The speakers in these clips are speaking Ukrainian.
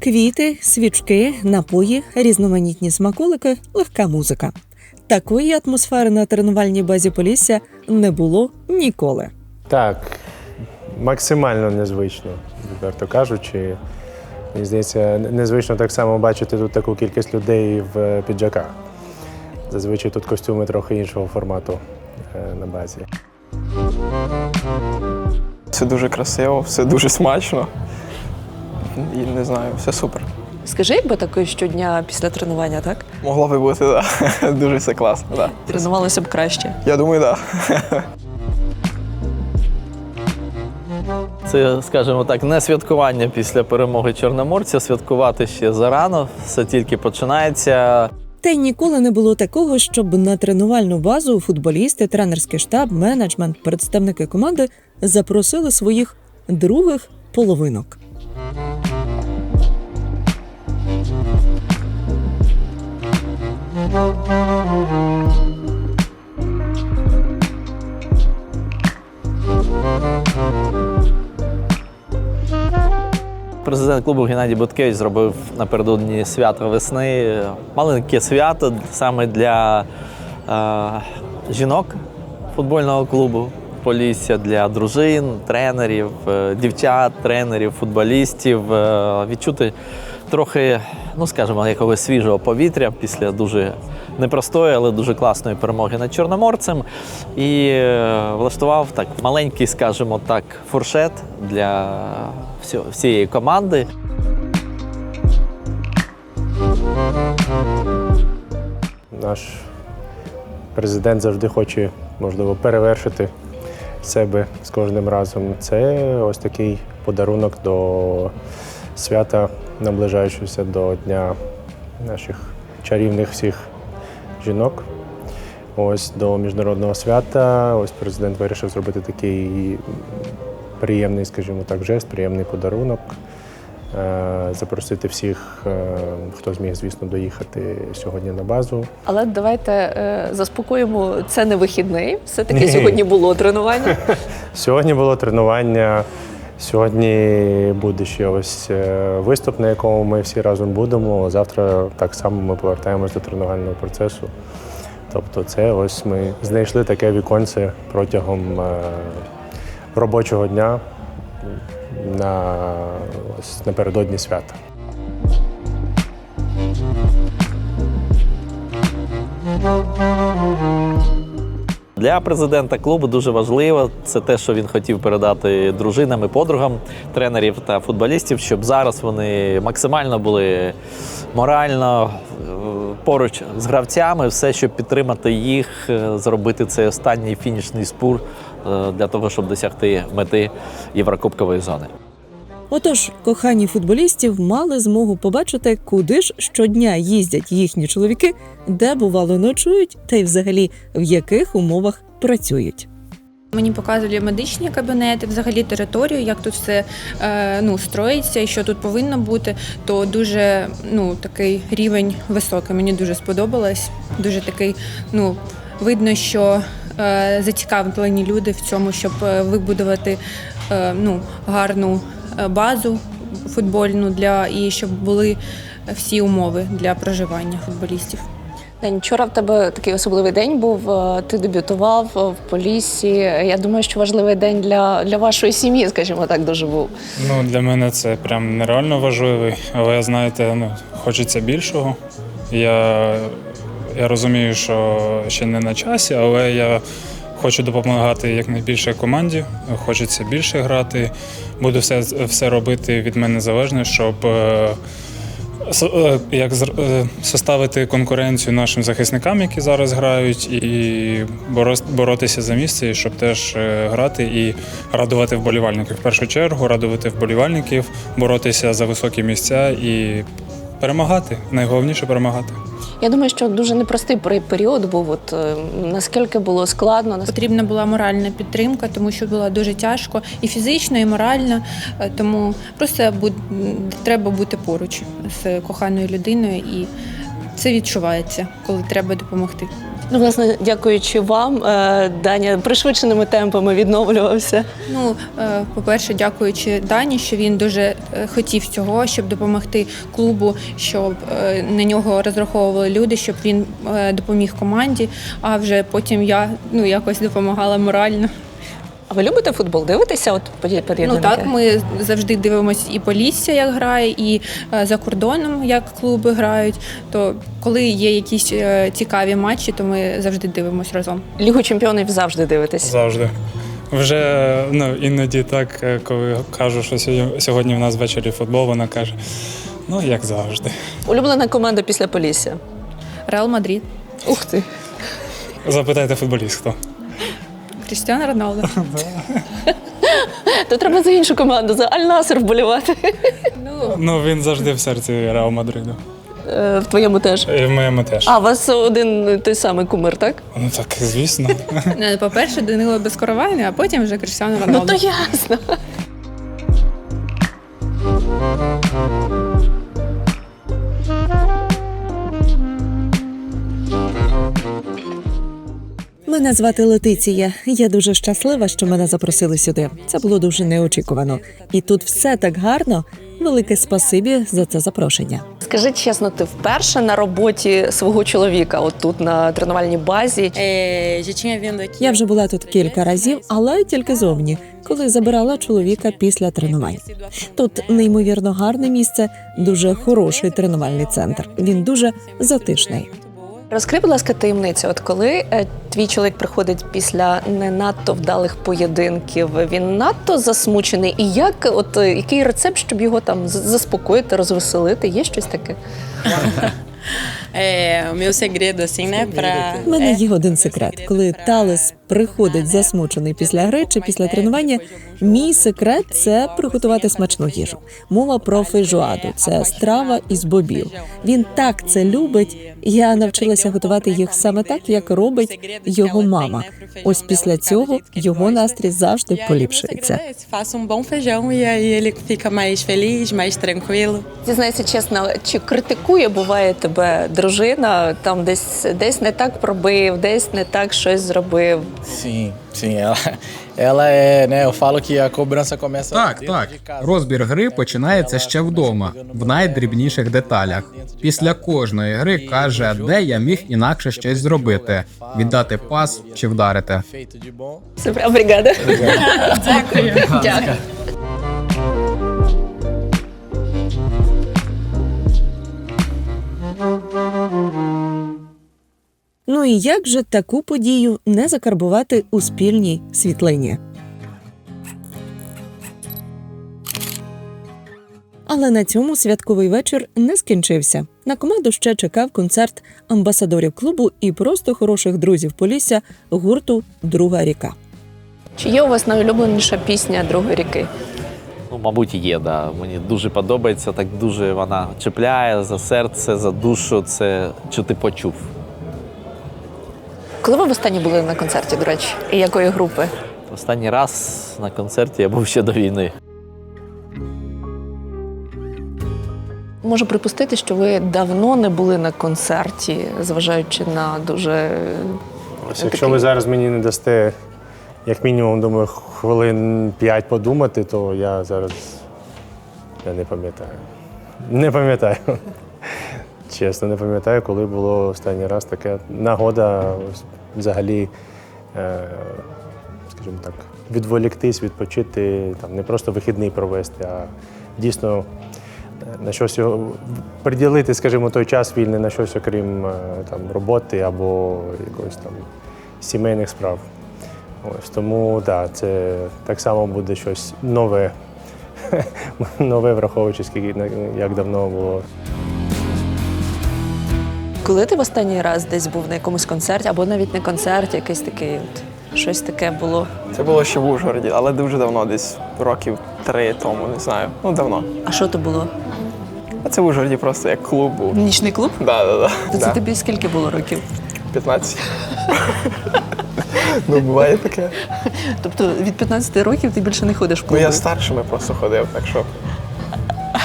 Квіти, свічки, напої, різноманітні смаколики, легка музика. Такої атмосфери на тренувальній базі Полісся не було ніколи. Так, максимально незвично, відверто кажучи. Мені здається, незвично так само бачити тут таку кількість людей в піджаках. Зазвичай тут костюми трохи іншого формату е, на базі. Все дуже красиво, все дуже смачно. І не знаю, все супер. Скажи, якби таке щодня після тренування, так? Могло би бути, так. Дуже все класно. Да. Тренувалося б краще. Я думаю, так. Да. Це, скажімо так, не святкування після перемоги чорноморця. Святкувати ще зарано, все тільки починається. Та й ніколи не було такого, щоб на тренувальну базу футболісти, тренерський штаб, менеджмент, представники команди запросили своїх других половинок. Президент клубу Геннадій Буткевич зробив напередодні свята весни маленьке свято саме для е, жінок футбольного клубу Полісся, для дружин, тренерів, е, дівчат, тренерів, футболістів. е, відчути трохи, ну скажімо, якогось свіжого повітря після дуже непростої, але дуже класної перемоги над Чорноморцем. І е, влаштував так маленький, скажімо так, фуршет для всієї команди. Наш президент завжди хоче, можливо, перевершити себе з кожним разом. Це ось такий подарунок до свята, наближаючогося до Дня наших чарівних всіх жінок. Ось до міжнародного свята. Ось президент вирішив зробити такий приємний, скажімо так, жест, приємний подарунок. Е, Запросити всіх, е, хто зміг, звісно, доїхати сьогодні на базу. Але давайте е, заспокоїмо, це не вихідний. Все-таки Ні. сьогодні було тренування. Сьогодні було тренування. Сьогодні буде ще ось е, виступ, на якому ми всі разом будемо. Завтра так само ми повертаємось до тренувального процесу. Тобто, це ось ми знайшли таке віконце протягом е, робочого дня на ось напередодні свята. Для президента клубу дуже важливо це те, що він хотів передати дружинам і подругам тренерів та футболістів, щоб зараз вони максимально були морально е, поруч з гравцями, все, щоб підтримати їх, е, зробити цей останній фінішний спур е, для того, щоб досягти мети Єврокубкової зони. Отож, кохані футболістів мали змогу побачити, куди ж щодня їздять їхні чоловіки, де бувало ночують, та й взагалі в яких умовах працюють. Мені показували медичні кабінети, взагалі територію, як тут все е, ну, строїться і що тут повинно бути, то дуже ну, такий рівень високий. Мені дуже сподобалось. Дуже такий, ну, видно, що е, зацікавлені люди в цьому, щоб е, вибудувати ну, гарну базу футбольну для і щоб були всі умови для проживання футболістів. День вчора в тебе такий особливий день був. е, Ти дебютував е, в Поліссі. Я думаю, що важливий день для, для вашої сім'ї, скажімо так, дуже був. Ну, для мене це прям нереально важливий, але знаєте, ну, хочеться більшого. Я, я розумію, що ще не на часі, але я хочу допомагати якнайбільше команді, хочеться більше грати. Буду все, все робити від мене залежне, щоб е, е, як е, составити конкуренцію нашим захисникам, які зараз грають, і боротися за місце, щоб теж грати і радувати вболівальників. В першу чергу радувати вболівальників, боротися за високі місця і перемагати. Найголовніше перемагати. Я думаю, що дуже непростий пері- період був. От е, наскільки було складно, Потрібна була моральна підтримка, тому що було дуже тяжко і фізично, і морально. Е, Тому просто треба бути поруч з коханою людиною, і це відчувається, коли треба допомогти. Ну, власне, дякуючи вам, е, Даня пришвидшеними темпами відновлювався. Ну, е, по-перше, дякуючи Дані, що він дуже е, хотів цього, щоб допомогти клубу, щоб на нього розраховували люди, щоб він допоміг команді. А вже потім я ну якось допомагала морально. А ви любите футбол? Дивитеся? От Ну так, ми завжди дивимося і Полісся, як грає, і е, за кордоном, як клуби грають. То коли є якісь е, цікаві матчі, то ми завжди дивимося разом. Лігу чемпіонів завжди дивитесь. Завжди. Вже ну, іноді так, е, коли кажу, що сьогодні- сьогодні в нас ввечері футбол, вона каже: ну, як завжди. Улюблена команда після Полісся. Реал Мадрид, Ух ти. Запитайте футболіст, хто. Крістіано Роналду. То треба за іншу команду, за Аль-Насер вболівати. Ну, він завжди в серці Реал Мадриду. Е, В твоєму теж. І в моєму теж. А, у вас один той самий кумир, так? Ну так, звісно. Е, По-перше, Данило Безкоровайний, а потім вже Крістіано Ну то ясно. Мене звати Летиція. Я дуже щаслива, що мене запросили сюди. Це було дуже неочікувано. І тут все так гарно. Велике спасибі за це запрошення. Скажи чесно, ти вперше на роботі свого чоловіка, от тут на тренувальній базі. Я вже була тут кілька разів, але тільки зовні, коли забирала чоловіка після тренувань. Тут неймовірно гарне місце, дуже хороший тренувальний центр. Він дуже затишний. Розкрий, будь ласка, таємницю. От коли е, твій чоловік приходить після не надто вдалих поєдинків, він надто засмучений. І як, от е, який рецепт, щоб його там заспокоїти, розвеселити? Є щось таке? É, o meu segredo, assim, né, pra... У мене є один секрет. Коли Талес приходить засмучений після гри чи після тренування, мій секрет це приготувати смачну їжу. Мова про фейжуаду. Це страва із бобів. Він так це любить. Я навчилася готувати їх саме так, як робить його мама. Ось після цього його настрій завжди E поліпшується. faça um e. Зізнайся чесно, чи критикує буває тебе дружина? Там десь десь не так пробив, десь не так щось зробив. Sim, sim, ela, ela é, né, eu falo que a cobrança começa Так, dentro так. de casa. Розбір гри починається ще вдома, в найдрібніших деталях. Після кожної гри каже, де я міг інакше щось зробити: віддати пас чи вдарити. Feito de bom. Супер, бригада. Дякую. Дякую. Ну і як же таку подію не закарбувати у спільній світлині? Але на цьому святковий вечір не скінчився. На команду ще чекав концерт амбасадорів клубу і просто хороших друзів Полісся гурту Друга ріка. Чи є у вас найулюбленіша пісня другої ріки? Ну, мабуть, є, да. Мені дуже подобається, так дуже вона чіпляє за серце, за душу. Це що ти почув. Коли ви востаннє були на концерті, до речі, і якої групи? Останній раз на концерті я був ще до війни. Можу припустити, що ви давно не були на концерті, зважаючи на дуже Ось якщо ви зараз мені не дасте, як мінімум, думаю, хвилин 5 подумати, то я зараз я не пам'ятаю. Не пам'ятаю. Чесно, не пам'ятаю, коли було останній раз така нагода взагалі, е, скажімо так, відволіктись, відпочити, там, не просто вихідний провести, а дійсно е, на щось його приділити, скажімо, той час вільний на щось, окрім е, там, роботи або якогось там сімейних справ. Ось тому так, це так само буде щось нове. нове, враховуючи, скільки як давно було. Коли ти в останній раз десь був на якомусь концерті, або навіть не концерті, якийсь такий, от, щось таке було. Це було ще в Ужгороді, але дуже давно, десь років три тому, не знаю. Ну давно. А що то було? А це в Ужгороді просто як клуб був. Нічний клуб? Да, да, да. То це да. тобі скільки було років? 15. ну, буває таке. Тобто від 15 років ти більше не ходиш в Ну я старшими просто ходив, так що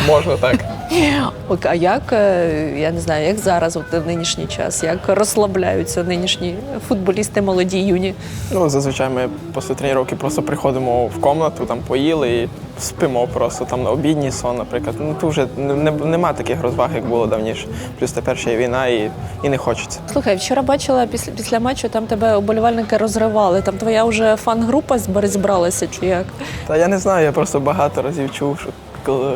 можна так. А як е, я не знаю, як зараз, от в нинішній час, як розслабляються нинішні футболісти, молоді юні? Ну, зазвичай ми після тренування просто приходимо в кімнату, там поїли і спимо просто там на обідній сон, наприклад. Ну тут вже не, не- нема таких розваг, як було давніше. Плюс тепер ще є війна і, і не хочеться. Слухай, вчора бачила після після матчу, там тебе оболівальники розривали. Там твоя вже фан-група зібралася чи як? Та я не знаю, я просто багато разів чув, що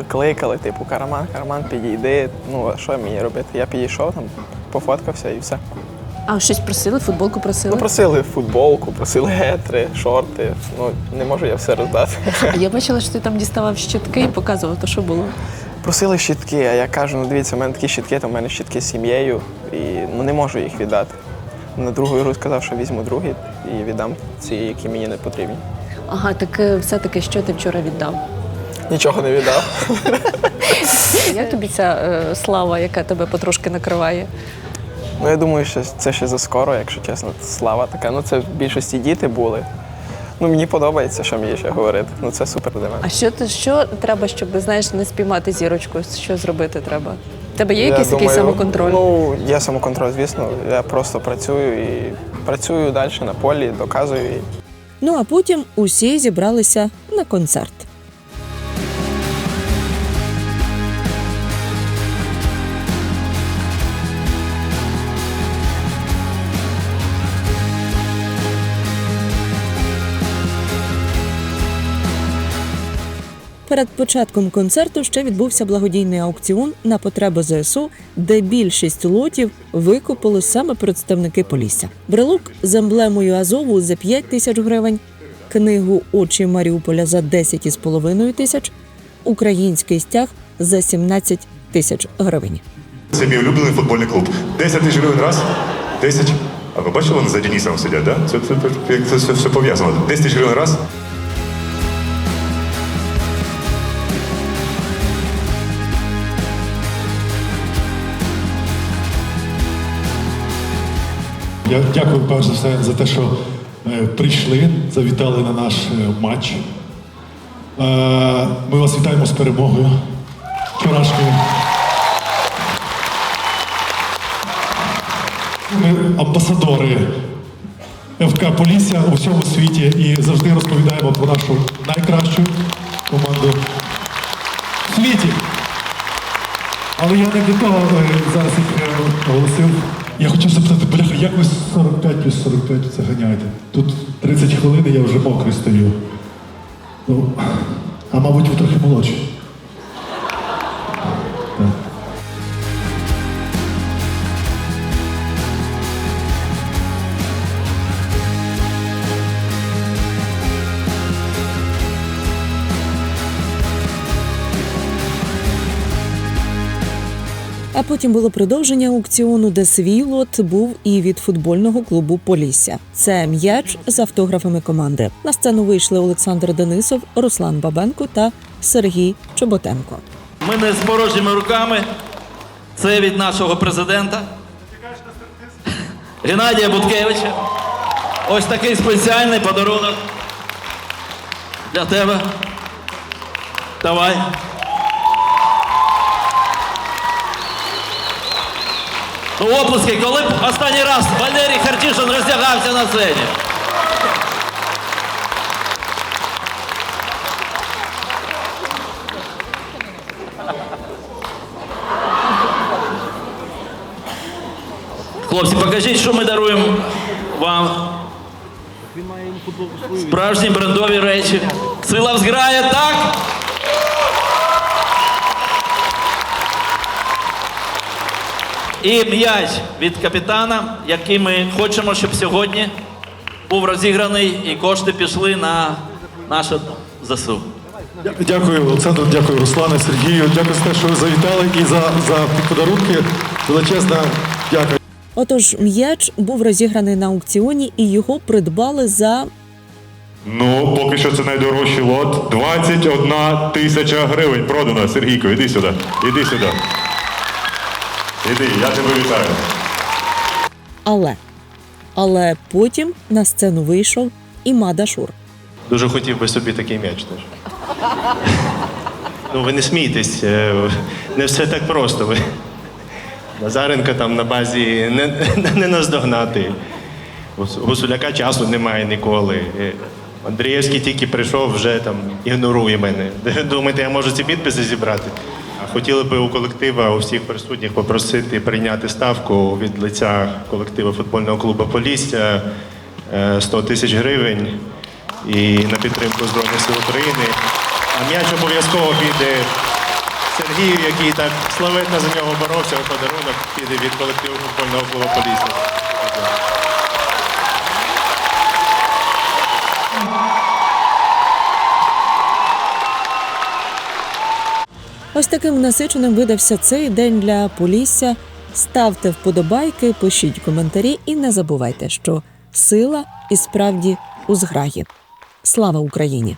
кликали, типу, Караман, Караман, підійди. Ну, а що мені робити? Я підійшов там, пофоткався і все. А щось просили, футболку просили? Ну, просили футболку, просили гетри, шорти. Ну, не можу я все роздати. А Я бачила, що ти там діставав щітки і показував, то що було. Просили щітки, а я кажу, ну дивіться, в мене такі щітки, то в мене щітки з сім'єю, і ну не можу їх віддати. На другу ігру сказав, що візьму другі і віддам ці, які мені не потрібні. Ага, так е, все-таки що ти вчора віддав? Нічого не віддав. Як тобі ця е, слава, яка тебе потрошки накриває? Ну я думаю, що це ще заскоро, якщо чесно. Слава така. Ну це в більшості діти були. Ну мені подобається, що мені ще говорити. Ну це супер для мене. А що ти що треба, щоб знаєш, не спіймати зірочку? Що зробити треба? У тебе є Я якийсь такий думаю, самоконтроль? Ну, є самоконтроль, звісно. Я просто працюю і працюю далі на полі, доказую. І Ну а потім усі зібралися на концерт. Перед початком концерту ще відбувся благодійний аукціон на потреби ЗСУ, де більшість лотів викупили саме представники Полісся. Брелок з емблемою Азову за 5 тисяч гривень, книгу Очі Маріуполя за 10,5 тисяч, український стяг за 17 тисяч гривень. Це мій улюблений футбольний клуб. 10 тисяч гривень раз, 10. А ви бачили, вони за Денисом сидять, да? Це, це, це, це, все- все пов'язано. 10 тисяч гривень раз. Я дякую перш за все за те, що е, прийшли, завітали на наш е, матч. Е, ми вас вітаємо з перемогою вчорашньою. Ми амбасадори ФК Полісся у всьому світі і завжди розповідаємо про нашу найкращу команду в світі. Але я не для того зараз їх оголосив. Я хотів запитати, бляха, як ви 45 плюс 45 це ганяєте? Тут 30 хвилин і я вже мокрий стою. Ну, а мабуть, ви трохи молодші. А потім було продовження аукціону, де свій лот був і від футбольного клубу Полісся. Це м'яч з автографами команди. На сцену вийшли Олександр Денисов, Руслан Бабенко та Сергій Чоботенко. Ми не з порожніми руками. Це від нашого президента Геннадія Буткевича. Ось такий спеціальний подарунок для тебе. Давай. Ну, коли б останній раз Валерій Хартішин роздягався на сцені. Хлопці, покажіть, що ми даруємо вам. Справжні брендові речі. Сила взграє, так? І м'яч від капітана, який ми хочемо, щоб сьогодні був розіграний і кошти пішли на наше ЗСУ. Дякую, Олександр, дякую, Руслане, Сергію. Дякую за те, що ви завітали і за, за подарунки. Величезна дякую. Отож, м'яч був розіграний на аукціоні, і його придбали за Ну, поки що це найдорожчий лот. 21 тисяча гривень продано. Сергійко, іди сюди. Іди сюди. Іди, я тебе вітаю. але. Але потім на сцену вийшов і Мада Шур. Дуже хотів би собі такий м'яч теж. Ну ви не смійтесь, е, не все так просто. Ви Назаренка там на базі не, не наздогнати. Гусуляка часу немає ніколи. Е, Андрієвський тільки прийшов, вже там ігнорує мене. Думаєте, я можу ці підписи зібрати? Хотіли би у колектива, у всіх присутніх попросити прийняти ставку від лиця колективу футбольного клубу Полісся е, 100 тисяч гривень і на підтримку Збройних сил України. А м'яч обов'язково піде Сергію, який так славетно за нього боровся, подарунок піде від колективу футбольного клубу Полісся. Ось таким насиченим видався цей день для Полісся. Ставте вподобайки, пишіть коментарі і не забувайте, що сила і справді у зграї. Слава Україні!